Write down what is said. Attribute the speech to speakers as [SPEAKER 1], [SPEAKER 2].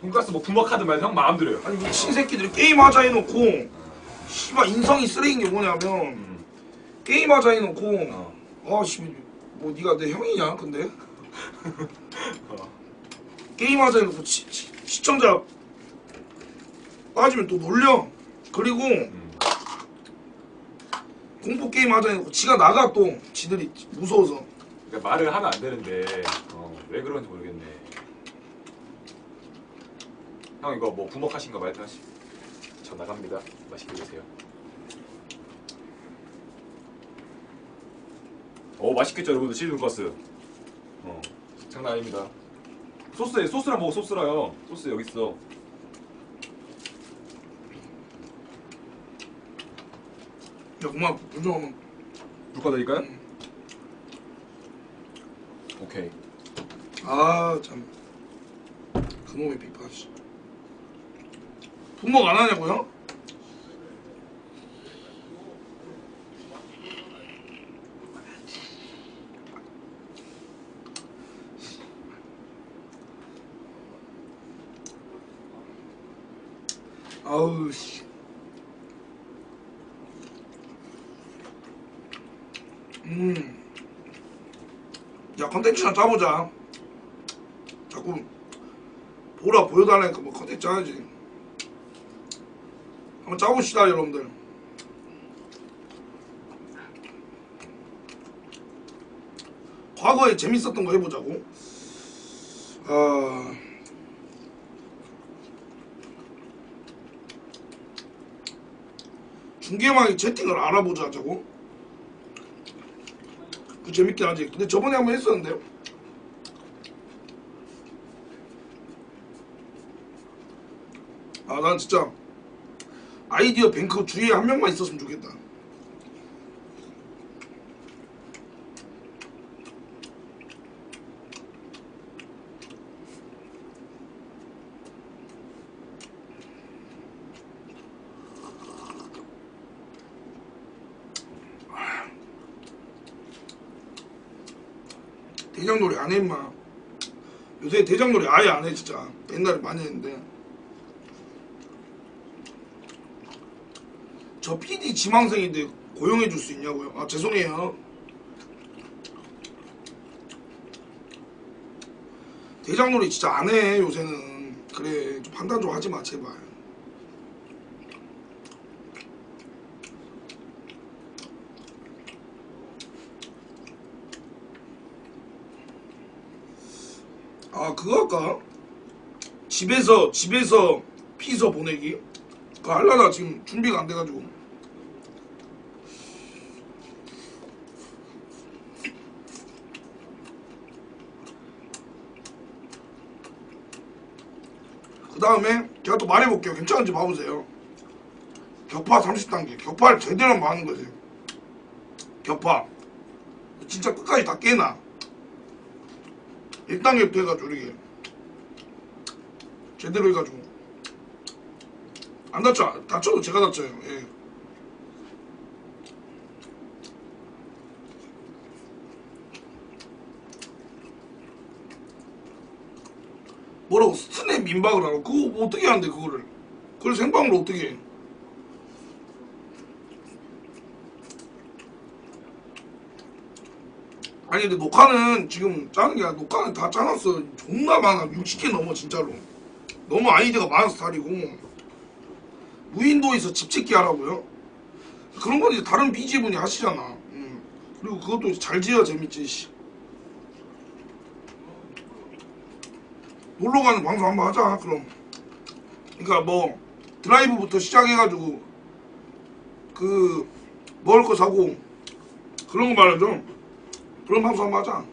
[SPEAKER 1] 돈가스 뭐 부먹하든 말든 형 마음대로요.
[SPEAKER 2] 아니 미친 새끼들이 게임하자 해놓고 씨발 인성이 쓰레기인 게 뭐냐면
[SPEAKER 1] 음.
[SPEAKER 2] 게임하자 해놓고
[SPEAKER 1] 어.
[SPEAKER 2] 아씨 뭐 네가 내 형이냐 근데
[SPEAKER 1] 어.
[SPEAKER 2] 게임하자 해놓고 시, 시, 시 청자 빠지면 또 놀려 그리고
[SPEAKER 1] 음.
[SPEAKER 2] 공포 게임 하자 해놓고 지가 나가 또 지들이 무서워서
[SPEAKER 1] 그러니까 말을 하면 안 되는데 어, 왜 그런지 모르겠네. 형 이거 뭐 부먹하신 거 말씀하시. 저 나갑니다. 맛있게 드세요. 오 맛있겠죠 여러분들 치즈 돈가스. 어 장난 아닙니다. 소스에 소스랑 먹어 소스라요. 소스 여기 있어.
[SPEAKER 2] 야 그만 요즘
[SPEAKER 1] 불 꺼드릴까요? 오케이.
[SPEAKER 2] 아참 그놈의 비파 씨 분목 안 하냐고요? 아우 씨. 음. 야 컨텐츠나 짜보자. 자꾸 보라 보여달라니까 뭐 컨텐츠 짜야지. 한번 짜봅시다 여러분들. 과거에 재밌었던 거 해보자고. 아. 중계망이 채팅을 알아보자 하자고. 그 재밌긴 하지. 근데 저번에 한번 했었는데. 아, 난 진짜 아이디어 뱅크 주위에 한 명만 있었으면 좋겠다. 대장놀이 안 해, 임마. 요새 대장놀이 아예 안 해, 진짜. 옛날에 많이 했는데. 저 PD 지망생인데 고용해 줄 수 있냐고요? 아 죄송해요. 대장놀이 진짜 안 해 요새는. 그래 좀 판단 좀 하지 마 제발. 아 그거 할까? 집에서 집에서 피서 보내기. 그거 하려다 지금 준비가 안 돼가지고. 그 다음에 제가 또 말해볼게요. 괜찮은지 봐보세요. 격파 30단계. 격파를 제대로 하는 거지. 격파. 진짜 끝까지 다 깨나. 1단계부터 해가지고 이렇게. 제대로 해가지고. 안 다쳐. 다쳐도 제가 다쳐요. 예. 뭐라고 스냅 민박을 하라고? 그거 뭐 어떻게 하는데 그거를? 그걸 생방으로 어떻게 해? 아니 근데 녹화는 지금 짜는 게 아니라 녹화는 다 짜놨어 존나 많아 60개 넘어 진짜로 너무 아이디어가 많아서 다리고 무인도에서 집 짓기 하라고요? 그런 건 이제 다른 BG분이 하시잖아 음. 그리고 그것도 잘 지어야 재밌지 씨. 놀러 가는 방송 한번 하자 그럼 그러니까 뭐 드라이브부터 시작해가지고 그 먹을 거 사고 그런 거 말하죠 그런 방송 한번 하자